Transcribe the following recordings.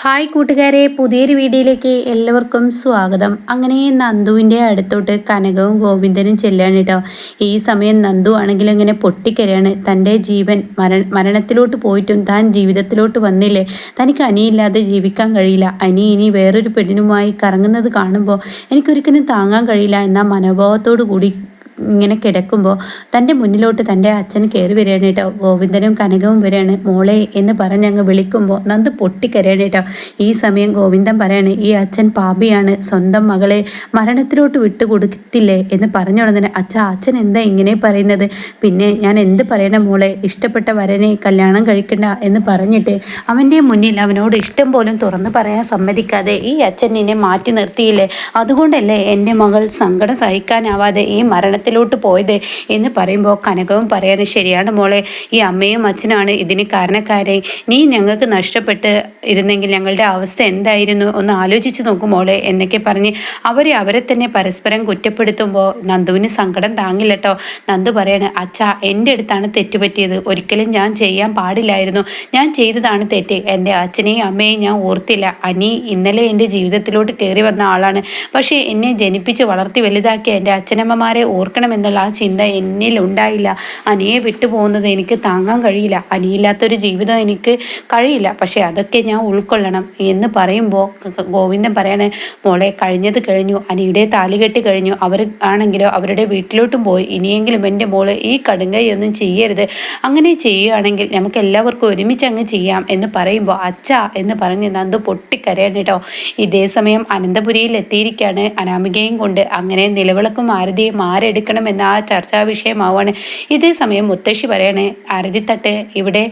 Hi കൂട്ടുകാരെ പുതിയൊരു വീഡിയോയിലേക്ക് എല്ലാവർക്കും സ്വാഗതം. അങ്ങനെ നന്ദുവിന്റെ അടുത്തോട്ട് കനകവും ഗോവിന്ദനും ചെല്ലാണ് കേട്ടോ. ഈ സമയം നന്ദു ആണെങ്കിൽ അങ്ങനെ പൊട്ടിക്കരയാണ്. തന്റെ ജീവൻ മര മരണത്തിലോട്ട് പോയിട്ടും താൻ ജീവിതത്തിലോട്ട് വന്നില്ലേ? തനിക്ക് അനിയില്ലാതെ ജീവിക്കാൻ കഴിയില്ല. അനി ഇനി വേറൊരു പെണ്ണിനുമായി കറങ്ങുന്നത് കാണുമ്പോൾ എനിക്കൊരിക്കലും താങ്ങാൻ കഴിയില്ല എന്ന മനോഭാവത്തോടു കൂടി ഇങ്ങനെ കിടക്കുമ്പോൾ തന്റെ മുന്നിലോട്ട് തന്റെ അച്ഛൻ കയറി വരികയാണ് കേട്ടോ. ഗോവിന്ദനും കനകവും വരികയാണ്. മോളെ എന്ന് പറഞ്ഞ് അങ്ങ് വിളിക്കുമ്പോൾ നന്ദ് പൊട്ടിക്കരയാണ് കേട്ടോ. ഈ സമയം ഗോവിന്ദൻ പറയാണ് ഈ അച്ഛൻ പാപിയാണ്. സ്വന്തം മകളെ മരണത്തിലോട്ട് വിട്ടുകൊടുത്തില്ലേ എന്ന് പറഞ്ഞു ഉടനെ അച്ഛ അച്ഛൻ എന്താ ഇങ്ങനെ പറയുന്നത്? പിന്നെ ഞാൻ എന്ത് പറയണം മോളെ? ഇഷ്ടപ്പെട്ട വരനെ കല്യാണം കഴിക്കണ്ട. എന്ന് പറഞ്ഞിട്ട് അവന്റെ മുന്നിൽ അവനോട് ഇഷ്ടം പോലും തുറന്ന് പറയാൻ സമ്മതിക്കാതെ ഈ അച്ഛൻ എന്നെ മാറ്റി നിർത്തിയില്ലേ? അതുകൊണ്ടല്ലേ എന്റെ മകൾ സങ്കടം സഹിക്കാനാവാതെ ഈ മരണത്തിൽ മരണത്തിലോട്ട് പോയത് എന്ന് പറയുമ്പോൾ കനകവും പറയാൻ ശരിയാണ് മോളെ ഈ അമ്മയും അച്ഛനാണ് ഇതിന് കാരണക്കാരെ. നീ ഞങ്ങൾക്ക് നഷ്ടപ്പെട്ട് ഇരുന്നെങ്കിൽ ഞങ്ങളുടെ അവസ്ഥ എന്തായിരുന്നു? ഒന്ന് ആലോചിച്ച് നോക്കും മോളെ എന്നൊക്കെ പറഞ്ഞ് അവരെ അവരെ തന്നെ പരസ്പരം കുറ്റപ്പെടുത്തുമ്പോൾ നന്ദുവിന് സങ്കടം താങ്ങില്ല കേട്ടോ നന്ദു പറയാണ് അച്ഛാ എന്റെ അടുത്താണ് തെറ്റുപറ്റിയത്. ഒരിക്കലും ഞാൻ ചെയ്യാൻ പാടില്ലായിരുന്നു. ഞാൻ ചെയ്തതാണ് തെറ്റ്. എന്റെ അച്ഛനെയും അമ്മയെയും ഞാൻ ഓർത്തില്ല. അനി ഇന്നലെ എന്റെ ജീവിതത്തിലോട്ട് കയറി വന്ന ആളാണ്. പക്ഷേ എന്നെ ജനിപ്പിച്ച് വളർത്തി വലുതാക്കിയ എന്റെ അച്ഛനമ്മമാരെ ഓർക്കണം എന്നുള്ള ആ ചിന്ത എന്നിൽ ഉണ്ടായില്ല. അനിയെ വിട്ടുപോകുന്നത് എനിക്ക് താങ്ങാൻ കഴിയില്ല. അനിയില്ലാത്തൊരു ജീവിതം എനിക്ക് കഴിയില്ല. പക്ഷേ അതൊക്കെ ഞാൻ ഉൾക്കൊള്ളണം എന്ന് പറയുമ്പോൾ ഗോവിന്ദൻ പറയണേ മോളെ കഴിഞ്ഞത് കഴിഞ്ഞു. അനിയുടെ താലികെട്ടി കഴിഞ്ഞു. അവർ ആണെങ്കിലോ അവരുടെ വീട്ടിലോട്ടും പോയി. ഇനിയെങ്കിലും എന്റെ മോൾ ഈ കടുങ്കയൊന്നും ചെയ്യരുത്. അങ്ങനെ ചെയ്യുകയാണെങ്കിൽ നമുക്ക് എല്ലാവർക്കും ഒരുമിച്ച് അങ്ങ് ചെയ്യാം എന്ന് പറയുമ്പോൾ അച്ഛ എന്ന് പറഞ്ഞ് നന്ദു പൊട്ടിക്കരയാണ് കേട്ടോ. ഇതേ സമയം അനന്തപുരിയിൽ എത്തിയിരിക്കുകയാണ് അനാമികയും കൊണ്ട്. അങ്ങനെ നിലവിളക്കും ആരതിയും ആരെടുക്കും എന്ന ആ ചർച്ചാ വിഷയമാവാണ് ഇതേ സമയം മുത്തശ്ശി പറയണേ അരതിത്തട്ട് ഇവിടെ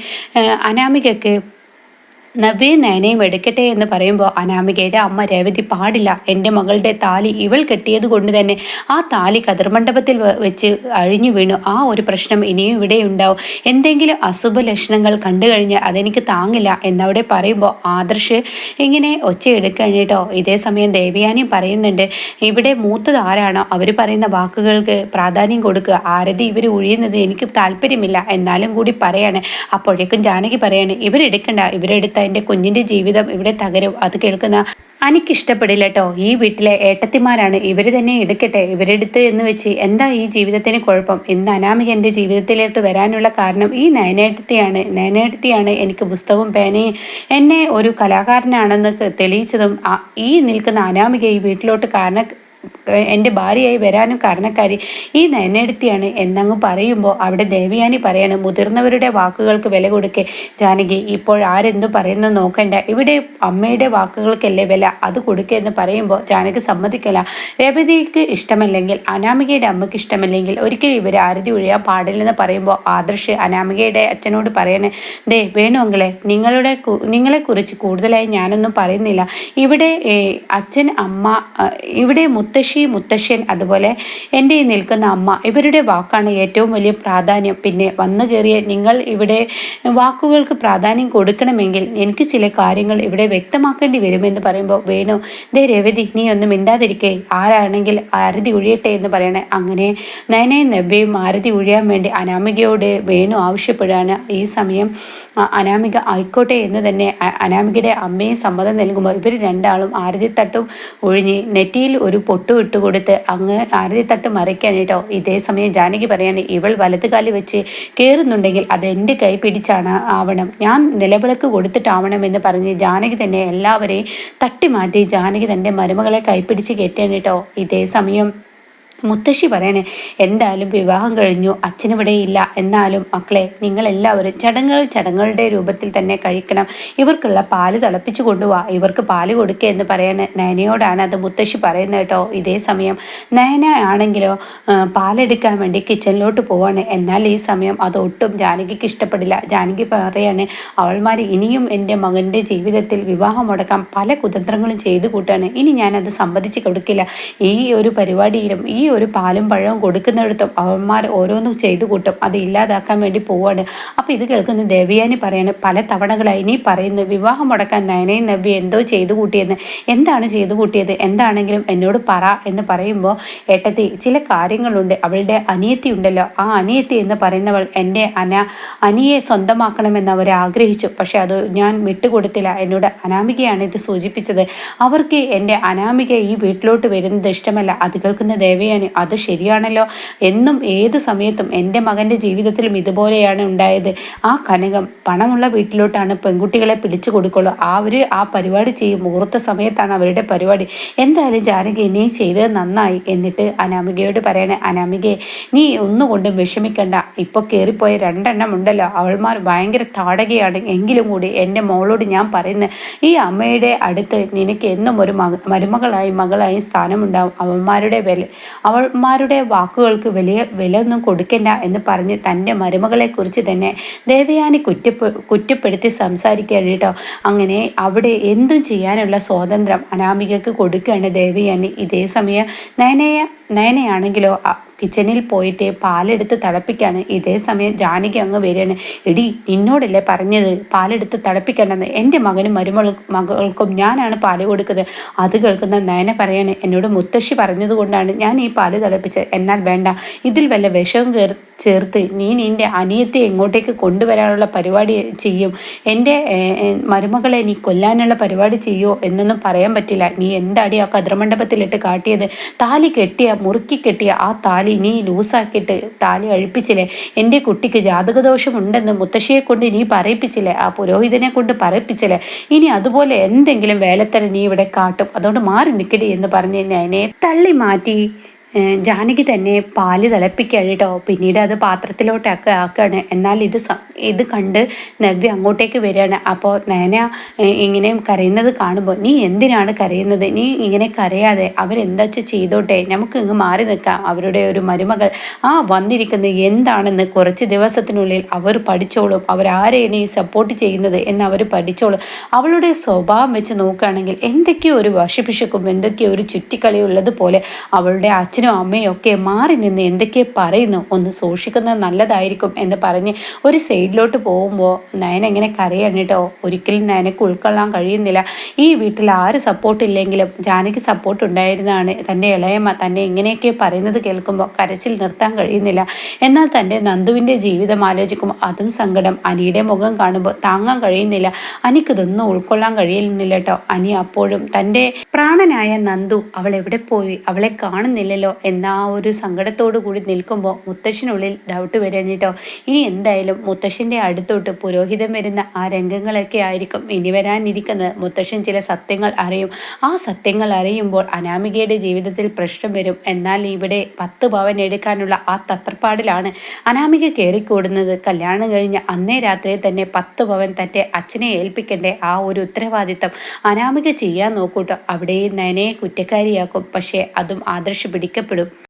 അനാമികക്ക് നവ്യ നയനയും എടുക്കട്ടെ എന്ന് പറയുമ്പോൾ അനാമികയുടെ അമ്മ രേവതി പാടില്ല. എന്റെ മകളുടെ താലി ഇവൾ കെട്ടിയത് കൊണ്ട് തന്നെ ആ താലി കതിർമണ്ഡപത്തിൽ വെച്ച് അഴിഞ്ഞു വീണു. ആ ഒരു പ്രശ്നം ഇനിയും ഇവിടെ ഉണ്ടാവും എന്തെങ്കിലും അസുഭ ലക്ഷണങ്ങൾ കണ്ടു കഴിഞ്ഞാൽ അതെനിക്ക് താങ്ങില്ല എന്നവിടെ പറയുമ്പോൾ ആദർശ് ഇങ്ങനെ ഒച്ചയെടുക്കുകയാണ് കേട്ടോ. ഇതേ സമയം ദേവയാനിയും പറയുന്നുണ്ട് ഇവിടെ മൂത്തത് ആരാണോ? അവർ പറയുന്ന വാക്കുകൾക്ക് പ്രാധാന്യം കൊടുക്കുക. ആരതി ഇവർ ഒഴിയുന്നത് എനിക്ക് താല്പര്യമില്ല. എന്നാലും കൂടി പറയാണ്. അപ്പോഴേക്കും ജാനകി പറയാണ് ഇവരെടുക്കണ്ട. ഇവരെടുത്ത എന്റെ കുഞ്ഞിന്റെ ജീവിതം ഇവിടെ തകരും. അത് കേൾക്കുന്ന എനിക്കിഷ്ടപ്പെടില്ല കേട്ടോ ഈ വീട്ടിലെ ഏട്ടത്തിമാരാണ് ഇവർ തന്നെ എടുക്കട്ടെ. ഇവരെടുത്ത് എന്ന് വെച്ച് എന്താ ഈ ജീവിതത്തിന് കുഴപ്പം? ഇന്ന് അനാമിക എന്റെ ജീവിതത്തിലോട്ട് വരാനുള്ള കാരണം ഈ നയനേട്ടത്തിയാണ്. നയനേട്ടത്തിയാണ് എനിക്ക് പുസ്തകവും പേനയും എന്നെ ഒരു കലാകാരനാണെന്ന് തെളിയിച്ചതും ഈ നിൽക്കുന്ന അനാമിക ഈ വീട്ടിലോട്ട് കാരണം എന്റെ ഭാര്യയായി വരാനും കാരണക്കാരി ഈ നയനെടുത്തിയാണ് എന്നങ്ങ് പറയുമ്പോൾ അവിടെ ദേവയാനി പറയാണ് മുതിർന്നവരുടെ വാക്കുകൾക്ക് വില കൊടുക്കെ. ജാനകി ഇപ്പോൾ ആരെന്തു പറയുന്നു നോക്കണ്ട. ഇവിടെ അമ്മയുടെ വാക്കുകൾക്കല്ലേ വില? അത് കൊടുക്കുക എന്ന് പറയുമ്പോൾ ജാനകി സമ്മതിക്കല. രേവതിക്ക് ഇഷ്ടമല്ലെങ്കിൽ അനാമികയുടെ അമ്മയ്ക്ക് ഇഷ്ടമല്ലെങ്കിൽ ഒരിക്കലും ഇവർ ആരതി ഒഴിയാൻ പാടില്ലെന്ന് പറയുമ്പോൾ ആദർശ് അനാമികയുടെ അച്ഛനോട് പറയണേ ദേ വേണുവെങ്കിലെ നിങ്ങളുടെ നിങ്ങളെക്കുറിച്ച് കൂടുതലായി ഞാനൊന്നും പറയുന്നില്ല. ഇവിടെ അച്ഛൻ അമ്മ ഇവിടെ മുത്തശ്ശി മുത്തശ്ശി മുത്തശ്ശൻ അതുപോലെ എന്റെ ഈ നിൽക്കുന്ന അമ്മ ഇവരുടെ വാക്കാണ് ഏറ്റവും വലിയ പ്രാധാന്യം. പിന്നെ വന്നു കയറിയ നിങ്ങൾ ഇവിടെ വാക്കുകൾക്ക് പ്രാധാന്യം കൊടുക്കണമെങ്കിൽ എനിക്ക് ചില കാര്യങ്ങൾ ഇവിടെ വ്യക്തമാക്കേണ്ടി വരുമെന്ന് പറയുമ്പോൾ വേണു ദേ രവതി നീ ഒന്നും മിണ്ടാതിരിക്കേ. ആരാണെങ്കിൽ ആരതി ഒഴിയട്ടെ എന്ന് പറയണേ. അങ്ങനെ നയനയും നബ്യയും ആരതി ഒഴിയാൻ വേണ്ടി അനാമികയോട് വേണു ആവശ്യപ്പെടുകയാണ് ഈ സമയം അനാമിക ആയിക്കോട്ടെ എന്ന് തന്നെ അനാമികയുടെ അമ്മയും സമ്മതം നൽകുമ്പോൾ ഇവർ രണ്ടാളും ആരതി തട്ടും ഒഴിഞ്ഞ് നെറ്റിയിൽ ഒരു പൊട്ടു ഇട്ട് കൊടുത്ത് അങ്ങ് തട്ട് മറിക്കാൻ കേട്ടോ ഇതേ സമയം ജാനകി പറയാണ് ഇവൾ വലതുകാലി വെച്ച് കയറുന്നുണ്ടെങ്കിൽ അത് എന്റെ കൈ പിടിച്ചാണ് ആവണം. ഞാൻ നിലവിളക്ക് കൊടുത്തിട്ടാവണം എന്ന് പറഞ്ഞ് ജാനകി തന്നെ എല്ലാവരെയും തട്ടി മാറ്റി ജാനകി തന്റെ മരുമകളെ കൈപ്പിടിച്ച് കയറ്റാൻ കേട്ടോ ഇതേ സമയം മുത്തശ്ശി പറയണേ എന്തായാലും വിവാഹം കഴിഞ്ഞു അച്ഛനിവിടെ ഇല്ല എന്നാലും മക്കളെ നിങ്ങളെല്ലാവരും ചടങ്ങുകൾ ചടങ്ങുകളുടെ രൂപത്തിൽ തന്നെ കഴിക്കണം. ഇവർക്കുള്ള പാൽ തിളപ്പിച്ചു കൊണ്ടുപോവാ ഇവർക്ക് പാൽ കൊടുക്കുക എന്ന് പറയണ നയനയോടാണ് അത് മുത്തശ്ശി പറയുന്നത് കേട്ടോ. ഇതേ സമയം നയന ആണെങ്കിലോ പാലെടുക്കാൻ വേണ്ടി കിച്ചണിലോട്ട് പോവാണ്. എന്നാൽ ഈ സമയം അത് ഒട്ടും ജാനകിക്ക് ഇഷ്ടപ്പെടില്ല. ജാനകി പറയാണ് അവൾമാർ ഇനിയും എന്റെ മകന്റെ ജീവിതത്തിൽ വിവാഹം മുടക്കാൻ പല കുതന്ത്രങ്ങളും ചെയ്തു കൂട്ടാണ്. ഇനി ഞാനത് സമ്മതിച്ച് കൊടുക്കില്ല. ഈ ഒരു പരിപാടിയിലും ഈ ഒരു പാലും പഴവും കൊടുക്കുന്നിടത്തും അവന്മാർ ഓരോന്നും ചെയ്തു കൂട്ടും. അത് ഇല്ലാതാക്കാൻ വേണ്ടി പോവാണ്. അപ്പോൾ ഇത് കേൾക്കുന്ന ദേവിയാനി പറയാണ് പല തവണകളായി ഇനി പറയുന്നു വിവാഹം മുടക്കാൻ നയനയും നവ്യ എന്തോ ചെയ്തു കൂട്ടിയെന്ന്. എന്താണ് ചെയ്തു കൂട്ടിയത്? എന്താണെങ്കിലും എന്നോട് പറ എന്ന് പറയുമ്പോൾ ഏട്ടത്തി ചില കാര്യങ്ങളുണ്ട്. അവളുടെ അനിയത്തി ഉണ്ടല്ലോ. ആ അനിയത്തി എന്ന് പറയുന്നവൾ എന്റെ അന അനിയെ സ്വന്തമാക്കണമെന്ന് അവർ ആഗ്രഹിച്ചു. പക്ഷെ അത് ഞാൻ വിട്ടുകൊടുത്തില്ല. എന്നോട് അനാമികയാണ് ഇത് സൂചിപ്പിച്ചത്. അവർക്ക് എന്റെ അനാമിക ഈ വീട്ടിലോട്ട് വരുന്നത് ഇഷ്ടമല്ല. അത് കേൾക്കുന്ന ദേവയാനി അത് ശരിയാണല്ലോ. എന്നും ഏത് സമയത്തും എന്റെ മകന്റെ ജീവിതത്തിലും ഇതുപോലെയാണ് ഉണ്ടായത്. ആ കനകം പണമുള്ള വീട്ടിലോട്ടാണ് പെൺകുട്ടികളെ പിടിച്ചു കൊടുക്കുള്ളൂ. അവർ ആ പരിപാടി ചെയ്യും മുഹൂർത്ത സമയത്താണ് അവരുടെ പരിപാടി. എന്തായാലും ജാനകി നീ ചെയ്തത് നന്നായി എന്നിട്ട് അനാമികയോട് പറയണേ അനാമികയെ നീ ഒന്നുകൊണ്ടും വിഷമിക്കണ്ട. ഇപ്പോൾ കയറിപ്പോയ രണ്ടെണ്ണം ഉണ്ടല്ലോ. അവൾമാർ ഭയങ്കര താടകയാണ്. എങ്കിലും കൂടി എന്റെ മോളോട് ഞാൻ പറയുന്നത് ഈ അമ്മയുടെ അടുത്ത് നിനക്ക് എന്നും ഒരു മരുമകളായി മകളായി സ്ഥാനമുണ്ടാവും. അവന്മാരുടെ വില അവന്മാരുടെ വാക്കുകൾക്ക് വലിയ വില ഒന്നും കൊടുക്കണ്ട എന്ന് പറഞ്ഞ് തന്റെ മരുമകളെക്കുറിച്ച് തന്നെ ദേവയാനി കുറ്റപ്പെ കുറ്റപ്പെടുത്തി സംസാരിക്കുകയാണ് കേട്ടോ. അങ്ങനെ അവിടെ എന്തും ചെയ്യാനുള്ള സ്വാതന്ത്ര്യം അനാമികക്ക് കൊടുക്കുകയാണ് ദേവയാനി. ഇതേ സമയം നയനയ നയനയാണെങ്കിലോ കിച്ചണിൽ പോയിട്ട് പാലെടുത്ത് തിളപ്പിക്കാണ്. ഇതേ സമയം ജാനകി അങ്ങ് വരികയാണ്. എടി നിന്നോടല്ലേ പറഞ്ഞത്? പാലെടുത്ത് തിളപ്പിക്കണ്ടെന്ന്. എന്റെ മകനും മരുമകൾ മകൾക്കും ഞാനാണ് പാൽ കൊടുക്കുന്നത്. അത് കേൾക്കുന്ന നയന പറയാണ് എന്നോട് മുത്തശ്ശി പറഞ്ഞതുകൊണ്ടാണ് ഞാൻ ഈ പാൽ തിളപ്പിച്ചത്. എന്നാൽ വേണ്ട. ഇതിൽ വല്ല വിഷവും കയറി ചേർത്ത് നീ നിന്റെ അനിയത്തെ എങ്ങോട്ടേക്ക് കൊണ്ടുവരാനുള്ള പരിപാടി ചെയ്യും. എന്റെ മരുമകളെ നീ കൊല്ലാനുള്ള പരിപാടി ചെയ്യോ? എന്നൊന്നും പറയാൻ പറ്റില്ല. നീ എന്താടി ആ കതിർമണ്ഡപത്തിലിട്ട് കാട്ടിയത്? താലി കെട്ടിയ മുറുക്കി കെട്ടിയ ആ താലി നീ ലൂസാക്കിയിട്ട് താലി അഴിപ്പിച്ചില്ലേ? എന്റെ കുട്ടിക്ക് ജാതകദോഷമുണ്ടെന്ന് മുത്തശ്ശിയെ കൊണ്ട് നീ പറയിപ്പിച്ചില്ലേ? ആ പുരോഹിതനെ കൊണ്ട് പറയിപ്പിച്ചില്ലേ? ഇനി അതുപോലെ എന്തെങ്കിലും വേലത്തരം നീ ഇവിടെ കാട്ടും. അതുകൊണ്ട് മാറി നിൽക്കടി എന്ന് പറഞ്ഞ് അതിനെ തള്ളി മാറ്റി. ജാനകി തന്നെ പാൽ തിളപ്പിക്കുകയാണ് കേട്ടോ പിന്നീട് അത് പാത്രത്തിലോട്ടൊക്കെ ആക്കുകയാണ് എന്നാൽ ഇത് ഇത് കണ്ട് നവ്യ അങ്ങോട്ടേക്ക് വരികയാണ്. അപ്പോൾ നയന ഇങ്ങനെ കരയുന്നത് കാണുമ്പോൾ നീ എന്തിനാണ് കരയുന്നത്? നീ ഇങ്ങനെ കരയാതെ അവരെന്താ ചെയ്തോട്ടെ? നമുക്ക് ഇങ്ങ് മാറി നിൽക്കാം. അവരുടെ ഒരു മരുമകൾ ആ വന്നിരിക്കുന്നത് എന്താണെന്ന് കുറച്ച് ദിവസത്തിനുള്ളിൽ അവർ പഠിച്ചോളും. അവരാരെയാണ് ഈ സപ്പോർട്ട് ചെയ്യുന്നത് എന്ന് അവർ പഠിച്ചോളും. അവളുടെ സ്വഭാവം വെച്ച് നോക്കുകയാണെങ്കിൽ എന്തൊക്കെയോ ഒരു വശിപ്പിശക്കും എന്തൊക്കെയോ ഒരു ചുറ്റിക്കളി ഉള്ളതുപോലെ അവളുടെ അച്ഛനും അച്ഛനും അമ്മയും ഒക്കെ മാറി നിന്ന് എന്തൊക്കെ പറയുന്നു ഒന്ന് സൂക്ഷിക്കുന്നത് നല്ലതായിരിക്കും എന്ന് പറഞ്ഞ് ഒരു സൈഡിലോട്ട് പോകുമ്പോൾ നയന എങ്ങനെ കരയാണ് കേട്ടോ. ഒരിക്കലും നയനക്ക് ഉൾക്കൊള്ളാൻ കഴിയുന്നില്ല. ഈ വീട്ടിൽ ആര് സപ്പോർട്ട് ഇല്ലെങ്കിലും ജാനകി സപ്പോർട്ട് ഉണ്ടായിരുന്നതാണ്. തന്റെ ഇളയമ്മ തന്നെ ഇങ്ങനെയൊക്കെ പറയുന്നത് കേൾക്കുമ്പോൾ കരച്ചിൽ നിർത്താൻ കഴിയുന്നില്ല. എന്നാൽ തന്റെ നന്ദുവിന്റെ ജീവിതം ആലോചിക്കുമ്പോൾ അതും സങ്കടം. അനിയുടെ മുഖം കാണുമ്പോൾ താങ്ങാൻ കഴിയുന്നില്ല. അനിക്കിതൊന്നും ഉൾക്കൊള്ളാൻ കഴിയുന്നില്ല കേട്ടോ. അനി അപ്പോഴും തന്റെ പ്രാണനായ നന്ദു അവൾ എവിടെ പോയി? അവളെ കാണുന്നില്ലല്ലോ. എന്ന ആ ഒരു സങ്കടത്തോടു കൂടി നിൽക്കുമ്പോൾ മുത്തശ്ശനുള്ളിൽ ഡൗട്ട് വരികയാണ് കേട്ടോ ഇനി എന്തായാലും മുത്തശ്ശന്റെ അടുത്തോട്ട് പുരോഹിതം വരുന്ന ആ രംഗങ്ങളൊക്കെ ആയിരിക്കും ഇനി വരാനിരിക്കുന്നത്. മുത്തശ്ശൻ ചില സത്യങ്ങൾ അറിയും. ആ സത്യങ്ങൾ അറിയുമ്പോൾ അനാമികയുടെ ജീവിതത്തിൽ പ്രശ്നം വരും. എന്നാൽ ഇവിടെ പത്ത് പവൻ എടുക്കാനുള്ള ആ തത്രപ്പാടിലാണ് അനാമിക കയറിക്കൂടുന്നത്. കല്യാണം കഴിഞ്ഞ അന്നേ രാത്രി തന്നെ പത്ത് പവൻ തന്റെ അച്ഛനെ ഏൽപ്പിക്കേണ്ട ആ ഒരു ഉത്തരവാദിത്തം അനാമിക ചെയ്യാൻ നോക്കൂട്ടോ. അവിടെയും നയനയെ കുറ്റക്കാരിയാക്കും. പക്ഷേ അതും ആദർശ പിടിക്കപ്പെടും